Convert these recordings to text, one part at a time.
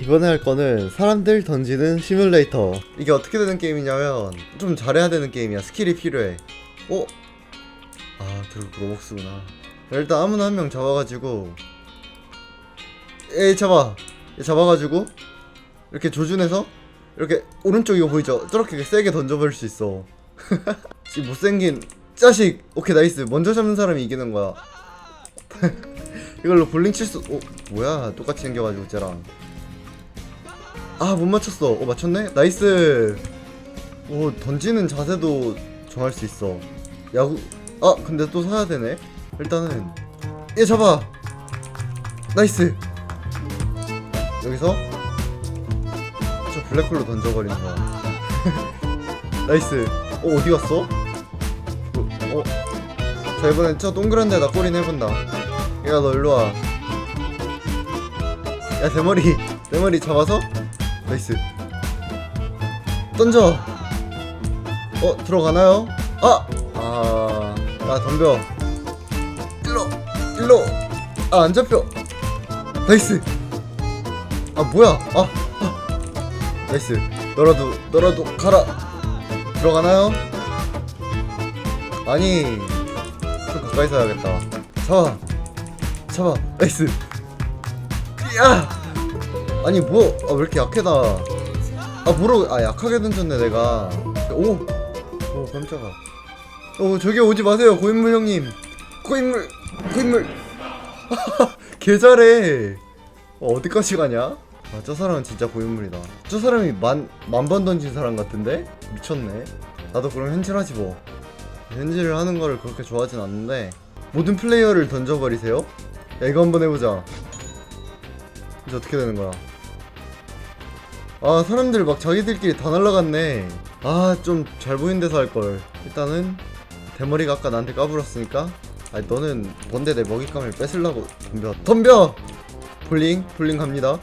이번에 할 거는 사람들 던지는 시뮬레이터. 이게 어떻게 되는 게임이냐면 좀 잘해야 되는 게임이야. 스킬이 필요해. 어? 아 결국 로벅스구나. 일단 아무나 한 명 잡아가지고 에 잡아. 얘 잡아가지고 이렇게 조준해서 이렇게 오른쪽 이거 보이죠? 저렇게 세게 던져버릴 수 있어. 이 못생긴 자식. 오케이 나이스. 먼저 잡는 사람이 이기는 거야. 이걸로 볼링 칠수 어 뭐야? 똑같이 생겨가지고 쟤랑 아 못 맞췄어. 어 맞췄네? 나이스. 오 던지는 자세도 정할 수 있어. 야구 아 근데 또 사야 되네. 일단은 얘 잡아. 나이스. 여기서 저 블랙홀로 거야 나이스. 어 어디 갔어? 어, 어? 자 이번엔 저 동그란 데다 꼬리는 해본다. 야너 일로와. 야 대머리. 대머리 잡아서 나이스. 던져. 어 들어가나요? 아! 아... 야 덤벼. 일로 일로. 아 안 잡혀. 나이스. 아 뭐야? 아, 아. 나이스. 너라도 너라도 가라. 들어가나요? 아니. 좀 가까이서 해야겠다. 잡아. 잡아. 나이스. 야 아니 뭐 아 왜 이렇게 약해 나아 뭐로 아 약하게 던졌네 내가. 오오 깜짝아. 어 저기 오지 마세요 고인물 형님. 고인물 고인물. 개 잘해. 어, 어디까지 가냐? 아 저 사람은 진짜 고인물이다. 저 사람이 만 만번 던진 사람 같은데? 미쳤네. 나도 그럼 현질하지 뭐. 현질을 하는 거를 그렇게 좋아하진 않는데. 모든 플레이어를 던져버리세요. 야 이거 한번 해보자. 이제 어떻게 되는 거야 아 사람들 막 자기들끼리 다 날라갔네. 아 좀 잘 보이는 데서 할걸. 일단은 대머리가 아까 나한테 까불었으니까. 아니 너는 뭔데 내 먹잇감을 뺏으려고 덤벼. 덤벼! 볼링 볼링 갑니다.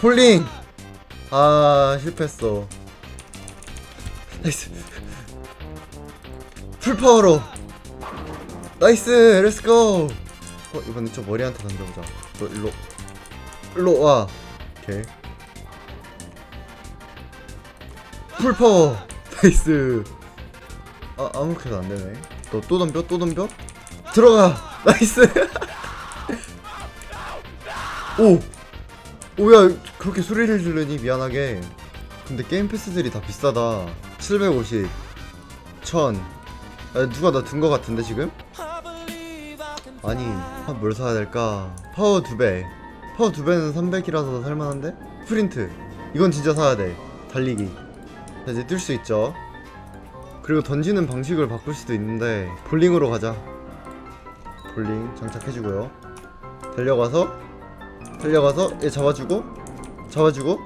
볼링! 아 실패했어. 나이스. 풀파워로. 나이스! 렛츠고 어 이번엔 저 머리한테 던져보자. 너 일로 일로 와. 오케이 풀파워 나이스. 아 아무렇게도 안되네. 너또 덤벼? 또 덤벼? 들어가 나이스. 오! 오야 그렇게 소리를 지르니? 미안하게. 근데 게임 패스들이 다 비싸다. 750 1000 아, 누가 나든거 같은데 지금? 아니 아, 뭘 사야 될까? 파워 2배. 파워 2배는 300이라서 살만한데? 프린트. 이건 진짜 사야 돼. 달리기. 자, 이제 뛸 수 있죠. 그리고 던지는 방식을 바꿀 수도 있는데 볼링으로 가자. 볼링 장착해주고요. 달려가서 달려가서 얘 잡아주고 잡아주고.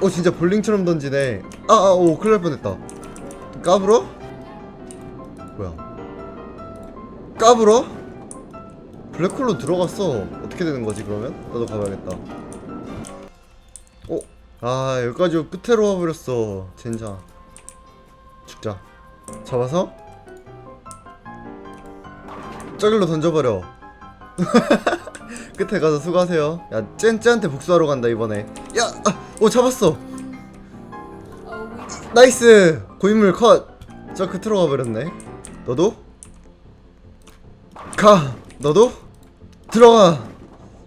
오 진짜 볼링처럼 던지네. 아아오 큰일 날 뻔했다. 까불어? 뭐야? 까불어? 블랙홀로 들어갔어. 어떻게 되는 거지 그러면? 나도 가봐야겠다. 어? 아 여기까지 끝으로 와버렸어 젠장 죽자 잡아서 저길로 던져버려 끝에 가서 수고하세요 야 젠쟤한테 복수하러 간다 이번에 야! 아, 오 잡았어 나이스 고인물 컷저 끝으로 가버렸네 너도? 가! 너도? 들어가!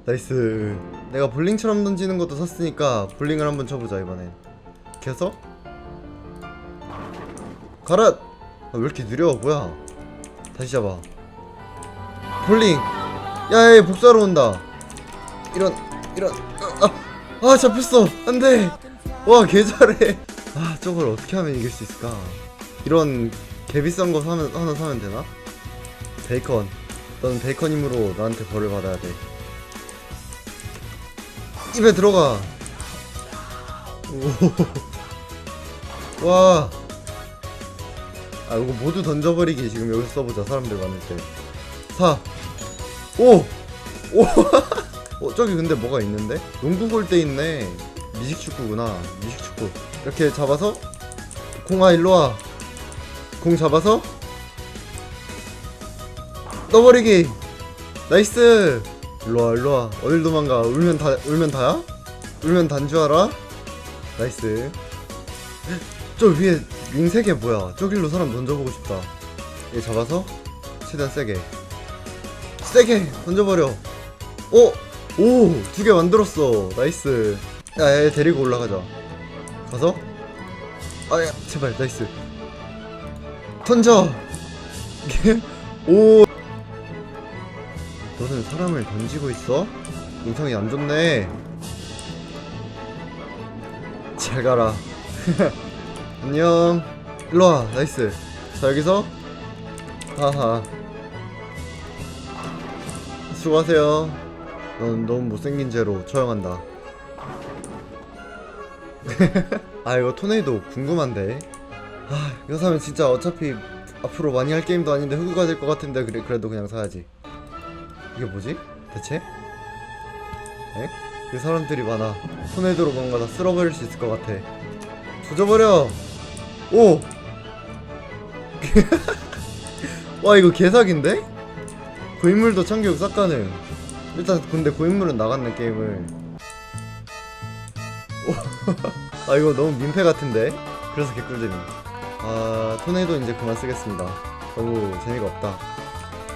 나이스 내가 볼링처럼 던지는 것도 샀으니까 볼링을 한번 쳐보자 이번엔. 계속? 가라! 아, 왜 이렇게 느려? 뭐야? 다시 잡아. 볼링! 야야 복수하러 온다. 이런 이런. 아, 아, 아 잡혔어. 안돼. 와 개잘해. 아 저걸 어떻게 하면 이길 수 있을까? 이런 개비싼 거 사면 하나 사면 되나? 베이컨. 넌 베이컨 힘으로 나한테 벌을 받아야 돼 입에 들어가. 오. 와. 아 이거 모두 던져버리기 지금 여기서 써보자 사람들 많을 때. 4 5 5 어 저기 근데 뭐가 있는데? 농구 골대 있네. 미식축구구나. 미식축구. 이렇게 잡아서 공아 일로와. 공 잡아서. 넣어버리기. 나이스 일로와 일로와. 어딜 도망가? 울면 다 울면 다야? 울면 단주하라 나이스. 저 위에 링세개 뭐야? 저길로 사람 던져보고 싶다. 얘 잡아서 최대한 세게. 세게 던져버려. 오! 오! 두 개 만들었어. 나이스. 야, 얘 데리고 올라가자. 가서? 아야 제발 나이스. 던져. 오 너는 사람을 던지고 있어? 인성이 안 좋네. 잘 가라. 안녕. 일로와 나이스. 자 여기서. 하하. 수고하세요. 넌 너무 못생긴 죄로 처형한다. 아 이거 토네이도 궁금한데. 아 이거 사면 진짜 어차피 앞으로 많이 할 게임도 아닌데 흑우가 될 것 같은데 그래, 그래도 그냥 사야지 이게 뭐지? 대체? 에? 그 사람들이 많아 토네이도로 뭔가 다 쓸어버릴 수 있을 것 같아 조져버려 오! 와 이거 개사기인데? 고인물도 참교육 싹 가능 일단 근데 고인물은 나갔네 게임을 오. 아 이거 너무 민폐 같은데? 그래서 개꿀잼이 아 토네이도 이제 그만 쓰겠습니다 너무 재미가 없다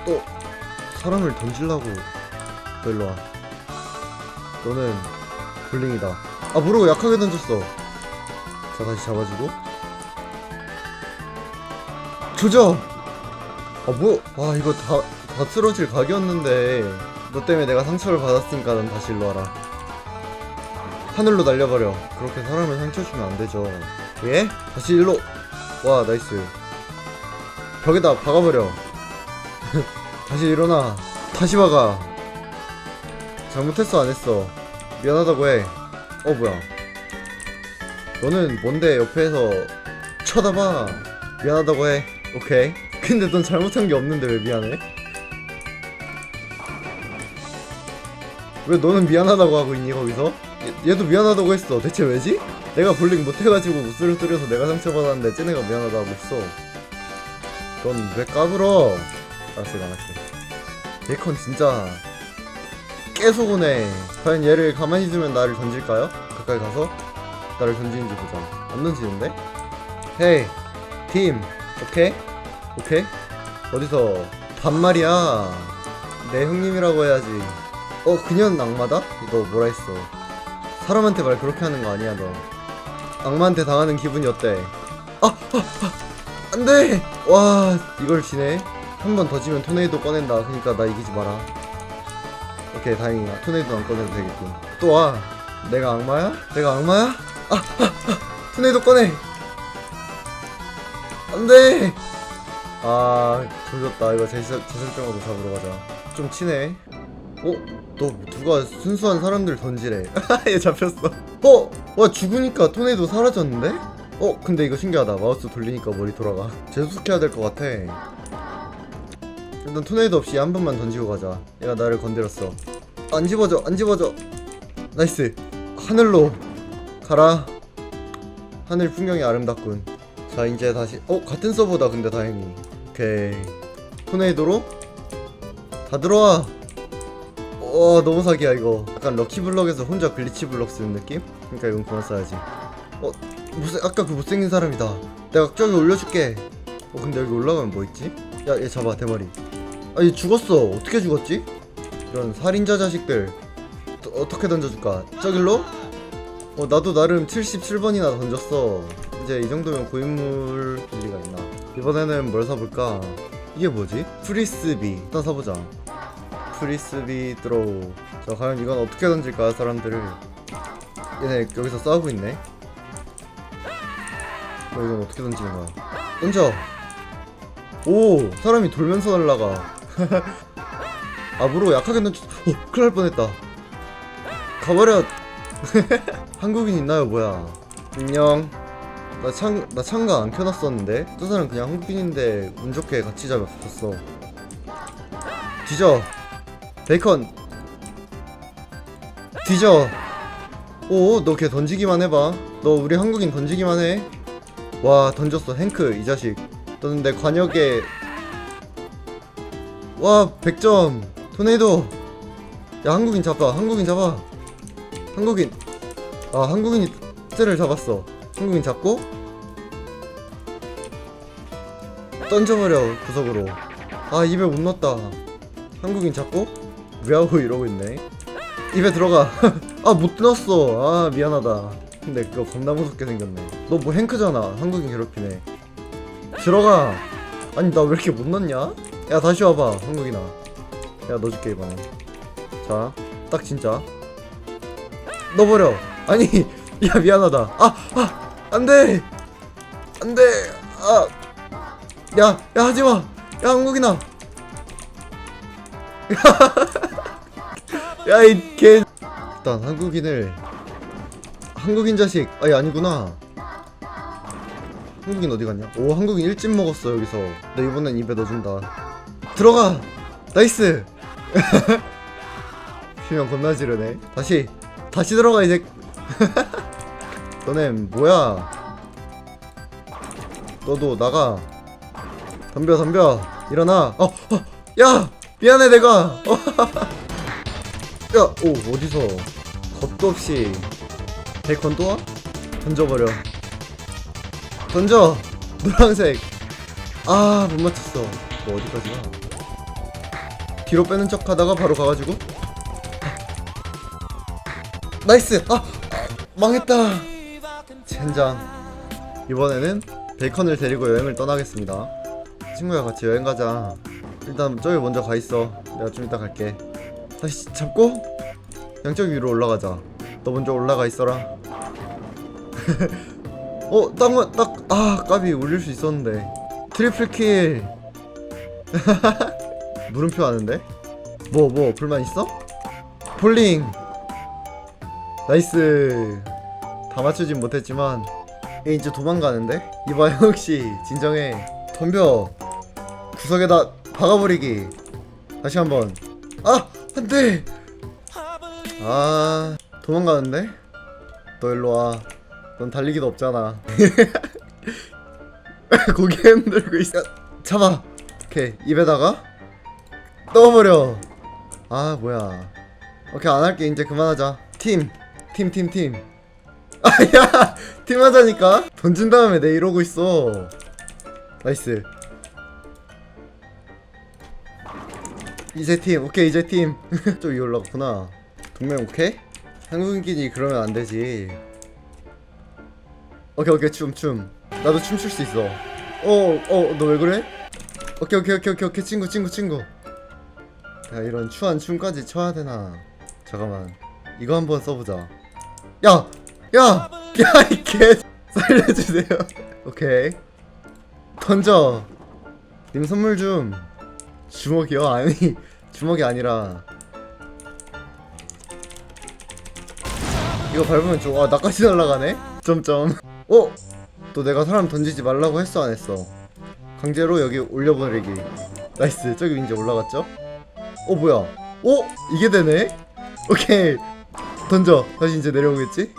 또 사람을 던질라고. 너 일로와. 너는 볼링이다. 아 모르고 약하게 던졌어. 자 다시 잡아주고. 조져! 아 뭐? 와 이거 다, 다 쓰러질 각이었는데. 너 때문에 내가 상처를 받았으니까 넌 다시 일로 와라. 하늘로 날려버려. 그렇게 사람을 상처 주면 안 되죠. 예? 다시 일로 와 나이스. 벽에다 박아버려 다시 일어나. 다시 박아 잘못했어 안 했어. 미안하다고 해어 뭐야. 너는 뭔데 옆에서 쳐다봐? 미안하다고 해. 오케이. 근데 넌 잘못한 게 없는데 왜 미안해? 왜 너는 미안하다고 하고 있니 거기서? 얘, 얘도 미안하다고 했어. 대체 왜지? 내가 볼링 못해가지고 무술을 뚫려서 내가 상처받았는데 쟤네가 미안하다고 있어. 넌 왜 까불어? 알았어 이거 안 베이컨 진짜 깨소고네 과연 얘를 가만히 두면 나를 던질까요? 가까이 가서 나를 던지는지 보자 안 던지는데? 헤이 팀 오케이? 오케이? 어디서 반말이야 내 형님이라고 해야지 어 그년 악마다? 너 뭐라 했어 사람한테 말 그렇게 하는 거 아니야 너 악마한테 당하는 기분이 어때? 아! 아! 아! 안돼! 와 이걸 지네 한 번 더 지면 토네이도 꺼낸다 그니까 나 이기지 마라 오케이 다행이야 토네이도 안 꺼내도 되겠군 또와 내가 악마야? 내가 악마야? 아! 아! 아! 토네이도 꺼내 안돼 아 조졌다 이거 제설병으로 잡으러 가자 좀 치네 어? 너 누가 순수한 사람들 던지래 얘 잡혔어 어? 와 죽으니까 토네이도 사라졌는데? 어? 근데 이거 신기하다 마우스 돌리니까 머리 돌아가 재수습해야 될 것 같아 일단 토네이도 없이 한 번만 던지고 가자. 얘가 나를 건드렸어. 안 집어져 안 집어져 나이스. 하늘로 가라. 하늘 풍경이 아름답군. 자 이제 다시 어 같은 서버다 근데 다행히. 오케이. 토네이도로 다 들어와. 와 너무 사기야 이거. 약간 럭키블럭에서 혼자 글리치 블럭 쓰는 느낌? 그러니까 이건 그만 써야지. 어 무슨 아까 그 못생긴 사람이다. 내가 저기 올려줄게. 어 근데 여기 올라가면 뭐 있지? 야얘 잡아 대머리. 아 얘 죽었어. 어떻게 죽었지? 이런 살인자 자식들. 또 어떻게 던져줄까? 저길로? 어 나도 나름 77번이나 던졌어. 이제 이 정도면 고인물 길리가 있나? 이번에는 뭘 사볼까? 이게 뭐지? 프리스비. 일단 사보자. 프리스비 드로우. 자 과연 이건 어떻게 던질까 사람들을? 얘네 여기서 싸우고 있네. 어 이건 어떻게 던지는 거야? 던져 오 사람이 돌면서 날라가. 앞으로 약하게 던져 어 큰일 날 뻔했다. 가버려. 한국인 있나요? 뭐야? 안녕 나 창, 나 창가 안 켜놨었는데? 저 사람 그냥 한국인인데 운 좋게 같이 잡았어. 뒤져. 베이컨. 뒤져. 오너 걔 던지기만 해봐. 너 우리 한국인 던지기만 해와 던졌어. 행크 이 자식 내 관역에. 와 100점. 토네이도. 야 한국인 잡아 한국인 잡아. 한국인. 아 한국인이 쟤를 잡았어. 한국인 잡고. 던져버려 구석으로. 아 입에 못 넣었다. 한국인 잡고. 왜하고 이러고 있네. 입에 들어가. 아 못 넣었어. 아 미안하다. 근데 그거 겁나 무섭게 생겼네. 너 뭐 행크잖아. 한국인 괴롭히네 들어가. 아니 나 왜 이렇게 못 넣냐? 야 다시 와봐 한국인아 야 넣어줄게 이번에. 자딱 진짜. 넣어버려. 아니 야 미안하다. 아 아 안돼! 안돼! 아 야야 야, 하지마. 야 한국인아 야이 개. 일단 한국인을 한국인 자식. 아니 아니구나 한국인 어디 갔냐? 오 한국인 일찍 먹었어 여기서. 나 이번엔 입에 넣어준다. 들어가! 나이스! 비명 겁나 지르네. 다시! 다시 들어가 이제. 너네 뭐야? 너도 나가. 덤벼 덤벼. 일어나. 어, 어, 야! 미안해 내가. 어, 야오 어디서? 겁도 없이. 베이컨 또 와? 던져버려 던져. 노란색. 아 못 맞췄어. 너 어디까지 가 뒤로 빼는 척 하다가 바로 가가지고. 나이스! 아, 아 망했다. 젠장. 이번에는 베이컨을 데리고 여행을 떠나겠습니다. 친구야 같이 여행 가자. 일단 저기 먼저 가 있어. 내가 좀 이따 갈게. 다시 잡고 양쪽 위로 올라가자. 너 먼저 올라가 있어라 어 딱만 딱 아 까비 올릴 수 있었는데. 트리플 킬. 물음표 하는데? 뭐 뭐 불만 있어? 폴링. 나이스. 다 맞추진 못했지만 얘 이제 도망가는데? 이봐 역시 진정해. 덤벼. 구석에다 박아버리기. 다시 한 번. 아 안 돼! 아 도망가는데? 너 일로 와 넌 달리기도 없잖아. 고개 흔들고 있어. 야, 잡아. 오케이 입에다가 넣어버려. 아 뭐야. 오케이 안 할게. 이제 그만하자. 팀 팀 팀 팀. 아야 팀 하자니까. 던진 다음에 내 이러고 있어. 나이스. 이제 팀 오케이 이제 팀 좀 위에 올라갔구나. 동맹 오케이? 한국인끼리 그러면 안 되지 오케이 오케이 춤 춤 나도 춤출 수 있어 어어너 왜 그래? 오케이 오케이 오케이 오케이 오케이 친구 친구 친구 야 이런 추한 춤까지 춰야 되나 잠깐만 이거 한번 써보자 야! 야! 야, 이 개! 살려주세요. 오케이. 던져. 님 선물 좀. 주먹이요? 아니, 주먹이 아니라. 이거 밟으면 좀, 아, 나까지 날아가네? 점점. 어? 또 내가 사람 던지지 말라고 했어, 안 했어? 강제로 여기 올려버리기. 나이스. 저기 이제 올라갔죠? 어, 뭐야? 어? 이게 되네? 오케이. 던져 다시 이제 내려오겠지?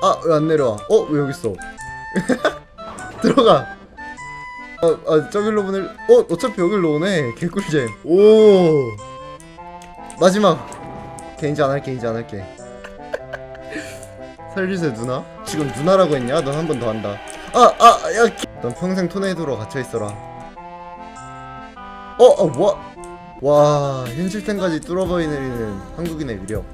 아 왜 안 내려와 어? 왜 여기 있어 들어가 아, 아 저길로 보낼 어? 어차피 여길로 오네 개꿀잼 오 마지막 개인지 안 할게 인지 안 할게 살려주세요 누나 지금 누나라고 했냐? 넌 한 번 더 한다 아 아야넌 평생 토네이도로 갇혀 있어라 어? 어 뭐? 와 현실템까지 뚫어버리는 한국인의 위력